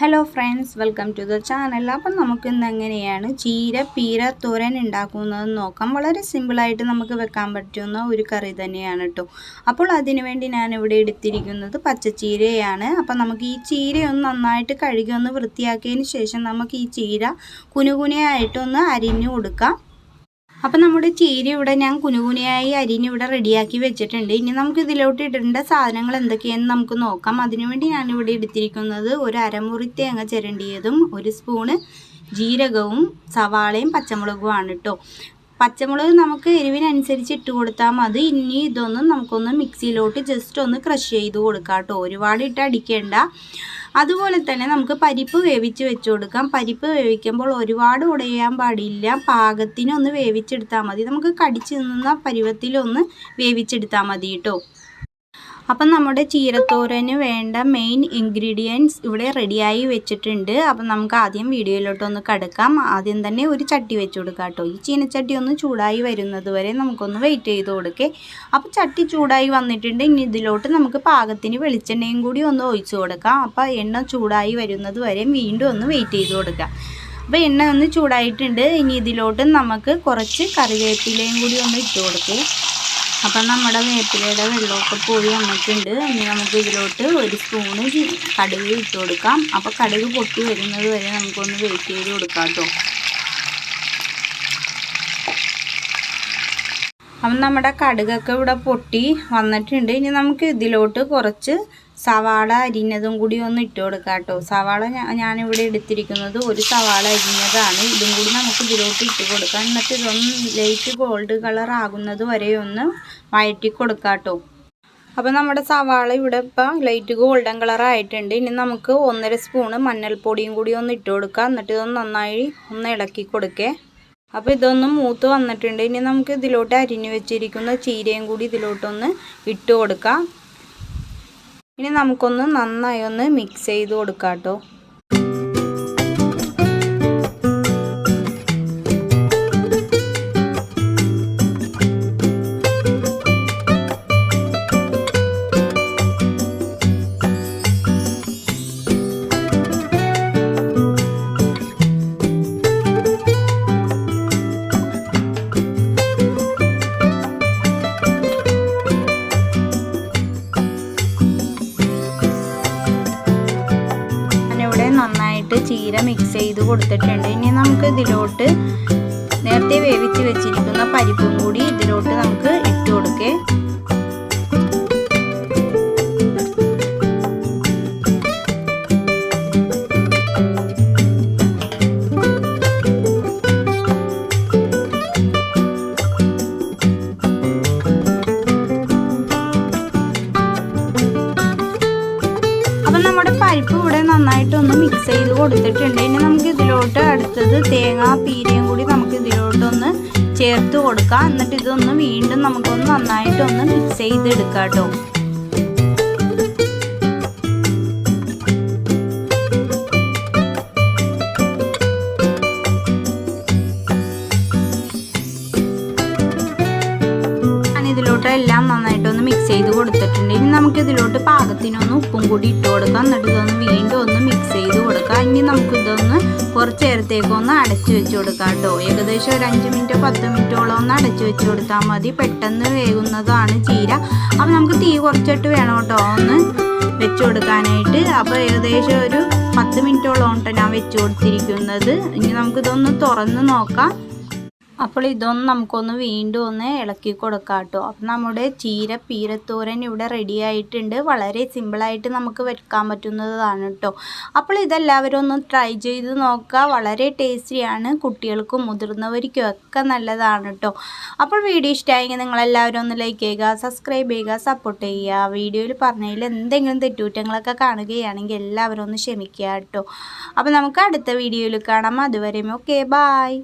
Hello friends welcome to the channel അപ്പം നമുക്ക് ഇന്ന് എങ്ങനെയാണ് ചീര പീര തോരൻ ഉണ്ടാക്കുന്നതെന്ന് നോക്കാം. വളരെ സിമ്പിളായിട്ട് നമുക്ക് വെക്കാൻ പറ്റുന്ന ഒരു കറി തന്നെയാണ് കേട്ടോ അപ്പോൾ അതിനുവേണ്ടി ഞാനിവിടെ എടുത്തിരിക്കുന്നത് പച്ചച്ചീരയാണ്. അപ്പം നമുക്ക് ഈ ചീരയൊന്ന് നന്നായിട്ട് കഴുകി ഒന്ന് വൃത്തിയാക്കിയതിന് ശേഷം നമുക്ക് ഈ ചീര കുനുകുനയായിട്ടൊന്ന് അരിഞ്ഞു കൊടുക്കാം. അപ്പം നമ്മുടെ ചീര ഇവിടെ ഞാൻ കുനുകുനിയായി അരിഞ്ഞ് ഇവിടെ റെഡിയാക്കി വെച്ചിട്ടുണ്ട്. ഇനി നമുക്ക് ഇതിലോട്ട് ഇടേണ്ട സാധനങ്ങൾ എന്തൊക്കെയാണെന്ന് നമുക്ക് നോക്കാം. അതിനുവേണ്ടി ഞാനിവിടെ എടുത്തിരിക്കുന്നത് ഒരു അരമുറി തേങ്ങ ചിരണ്ടിയതും ഒരു സ്പൂണ് ജീരകവും സവാളയും പച്ചമുളകുമാണ് കേട്ടോ പച്ചമുളക് നമുക്ക് എരിവിനനുസരിച്ച് ഇട്ട് കൊടുത്താൽ മതി. ഇനി ഇതൊന്നും നമുക്കൊന്ന് മിക്സിയിലോട്ട് ജസ്റ്റ് ഒന്ന് ക്രഷ് ചെയ്ത് കൊടുക്കാം കേട്ടോ ഒരുപാട് ഇട്ട് അടിക്കേണ്ട. അതുപോലെ തന്നെ നമുക്ക് പരിപ്പ് വേവിച്ച് വെച്ച് കൊടുക്കാം. പരിപ്പ് വേവിക്കുമ്പോൾ ഒരുപാട് ഉടയാൻ പാടില്ല. പാകത്തിനൊന്ന് വേവിച്ചെടുത്താൽ മതി. നമുക്ക് കടിച്ചു നിന്ന പരുവത്തിലൊന്ന് വേവിച്ചെടുത്താൽ മതി കേട്ടോ അപ്പം നമ്മുടെ ചീരത്തോരന് വേണ്ട മെയിൻ ഇൻഗ്രീഡിയൻസ് ഇവിടെ റെഡിയായി വെച്ചിട്ടുണ്ട്. അപ്പം നമുക്ക് ആദ്യം വീഡിയോയിലോട്ടൊന്ന് കടക്കാം. ആദ്യം തന്നെ ഒരു ചട്ടി വെച്ച് കൊടുക്കാം കേട്ടോ. ഈ ചീനച്ചട്ടി ഒന്ന് ചൂടായി വരുന്നത് വരെ നമുക്കൊന്ന് വെയിറ്റ് ചെയ്ത് കൊടുക്കേ. അപ്പം ചട്ടി ചൂടായി വന്നിട്ടുണ്ട്. ഇനി ഇതിലോട്ട് നമുക്ക് പാകത്തിന് വെളിച്ചെണ്ണയും കൂടി ഒന്ന് ഒഴിച്ചു കൊടുക്കാം. അപ്പോൾ എണ്ണ ചൂടായി വരുന്നത് വരെ വീണ്ടും ഒന്ന് വെയിറ്റ് ചെയ്ത് കൊടുക്കാം. അപ്പോൾ എണ്ണ ഒന്ന് ചൂടായിട്ടുണ്ട്. ഇനി ഇതിലോട്ട് നമുക്ക് കുറച്ച് കറിവേപ്പിലയും കൂടി ഒന്ന് ഇട്ട് കൊടുക്കേ. അപ്പം നമ്മുടെ വേപ്പിലയുടെ വെള്ളമൊക്കെ പോയി വന്നിട്ടുണ്ട്. ഇനി നമുക്ക് ഇതിലോട്ട് ഒരു സ്പൂണ് കടുക് ഇട്ട് കൊടുക്കാം. അപ്പോൾ കടുക് പൊട്ടി വരുന്നത് വരെ നമുക്കൊന്ന് വെയിറ്റ് ചെയ്ത് കൊടുക്കാം കേട്ടോ. അപ്പം നമ്മുടെ കടുകൊക്കെ ഇവിടെ പൊട്ടി വന്നിട്ടുണ്ട്. ഇനി നമുക്ക് ഇതിലോട്ട് കുറച്ച് സവാള അരിഞ്ഞതും കൂടി ഒന്ന് ഇട്ട് കൊടുക്കാം കേട്ടോ സവാള ഞാനിവിടെ എടുത്തിരിക്കുന്നത് ഒരു സവാള അരിഞ്ഞതാണ്. ഇതും കൂടി നമുക്ക് ഇതിലോട്ട് ഇട്ട് കൊടുക്കാം. എന്നിട്ട് ഇതൊന്ന് ലൈറ്റ് ഗോൾഡ് കളർ ആകുന്നത് വരെ ഒന്ന് വഴറ്റി കൊടുക്കാം കേട്ടോ അപ്പോൾ നമ്മുടെ സവാള ഇവിടെ ഇപ്പം ലൈറ്റ് ഗോൾഡൻ കളർ ആയിട്ടുണ്ട്. ഇനി നമുക്ക് ഒന്നര സ്പൂണ് മഞ്ഞൾപ്പൊടിയും കൂടി ഒന്ന് ഇട്ട് കൊടുക്കാം. എന്നിട്ട് ഇതൊന്ന് നന്നായി ഒന്ന് ഇളക്കി കൊടുക്കേ. അപ്പോൾ ഇതൊന്ന് മൂത്ത് വന്നിട്ടുണ്ട്. ഇനി നമുക്ക് ഇതിലോട്ട് അരിഞ്ഞു വെച്ചിരിക്കുന്ന ചീരയും കൂടി ഇതിലോട്ടൊന്ന് ഇട്ട് കൊടുക്കാം. ഇനി നമുക്കൊന്ന് നന്നായി ഒന്ന് മിക്സ് ചെയ്ത് കൊടുക്കാം കേട്ടോ ചീര മിക്സ് ചെയ്ത് കൊടുത്തിട്ടുണ്ട്. ഇനി നമുക്ക് ഇതിലോട്ട് നേരത്തെ വേവിച്ച് വെച്ചിരിക്കുന്ന പരിപ്പും കൂടി നന്നായിട്ടൊന്ന് മിക്സ് ചെയ്ത് കൊടുത്തിട്ടുണ്ട്. ഇനി നമുക്ക് ഇതിലോട്ട് അടുത്തത് തേങ്ങ പീരയും കൂടി നമുക്ക് ഇതിലോട്ടൊന്ന് ചേർത്ത് കൊടുക്കാം. എന്നിട്ട് ഇതൊന്ന് വീണ്ടും നമുക്കൊന്ന് നന്നായിട്ടൊന്ന് മിക്സ് ചെയ്തെടുക്കാം കേട്ടോ. ഇതിലോട്ട് എല്ലാം നന്നായിട്ടൊന്ന് മിക്സ് ചെയ്ത് കൊടുത്തിട്ടുണ്ട്. ഇനി നമുക്ക് ഇതിലോട്ട് പാകത്തിനൊന്ന് ഉപ്പും കൂടി ഇട്ട് കൊടുക്കാം. എന്നിട്ട് ഇതൊന്ന് വീണ്ടും ഒന്ന് മിക്സ് ചെയ്ത് കൊടുക്കാം. ഇനി നമുക്ക് ഇതൊന്ന് കുറച്ച് നേരത്തേക്ക് ഒന്ന് അടച്ചു വെച്ച് കൊടുക്കാം കേട്ടോ. ഏകദേശം ഒരു അഞ്ച് മിനിറ്റോ പത്ത് മിനിറ്റോളം ഒന്ന് അടച്ചു വെച്ച് കൊടുത്താൽ മതി. പെട്ടെന്ന് വേകുന്നതാണ് ചീര. അപ്പം നമുക്ക് തീ കുറച്ചിട്ട് വേണം കേട്ടോ ഒന്ന് വെച്ച് കൊടുക്കാനായിട്ട്. അപ്പോൾ ഏകദേശം ഒരു പത്ത് മിനിറ്റോളം കേട്ടോ ഞാൻ വെച്ച് കൊടുത്തിരിക്കുന്നത്. ഇനി നമുക്കിതൊന്ന് തുറന്ന് നോക്കാം. അപ്പോൾ ഇതൊന്ന് നമുക്കൊന്ന് വീണ്ടും ഒന്ന് ഇളക്കി കൊടുക്കാം കേട്ടോ അപ്പം നമ്മുടെ ചീര പീരത്തോരൻ ഇവിടെ റെഡി ആയിട്ടുണ്ട്. വളരെ സിമ്പിളായിട്ട് നമുക്ക് വെക്കാൻ പറ്റുന്നതാണ് കേട്ടോ. അപ്പോൾ ഇതെല്ലാവരും ഒന്ന് ട്രൈ ചെയ്ത് നോക്കുക. വളരെ ടേസ്റ്റിയാണ് കുട്ടികൾക്കും മുതിർന്നവർക്കും ഒക്കെ നല്ലതാണ് കേട്ടോ. അപ്പോൾ വീഡിയോ ഇഷ്ടമായെങ്കിൽ നിങ്ങളെല്ലാവരും ഒന്ന് ലൈക്ക് ചെയ്യുക സബ്സ്ക്രൈബ് ചെയ്യുക സപ്പോർട്ട് ചെയ്യുക. വീഡിയോയിൽ പറഞ്ഞതിൽ എന്തെങ്കിലും തെറ്റുകുറ്റങ്ങളൊക്കെ കാണുകയാണെങ്കിൽ എല്ലാവരും ഒന്ന് ക്ഷമിക്കുക കേട്ടോ. അപ്പോൾ നമുക്ക് അടുത്ത വീഡിയോയിൽ കാണാം. അതുവരെയും ഓക്കെ ബായ്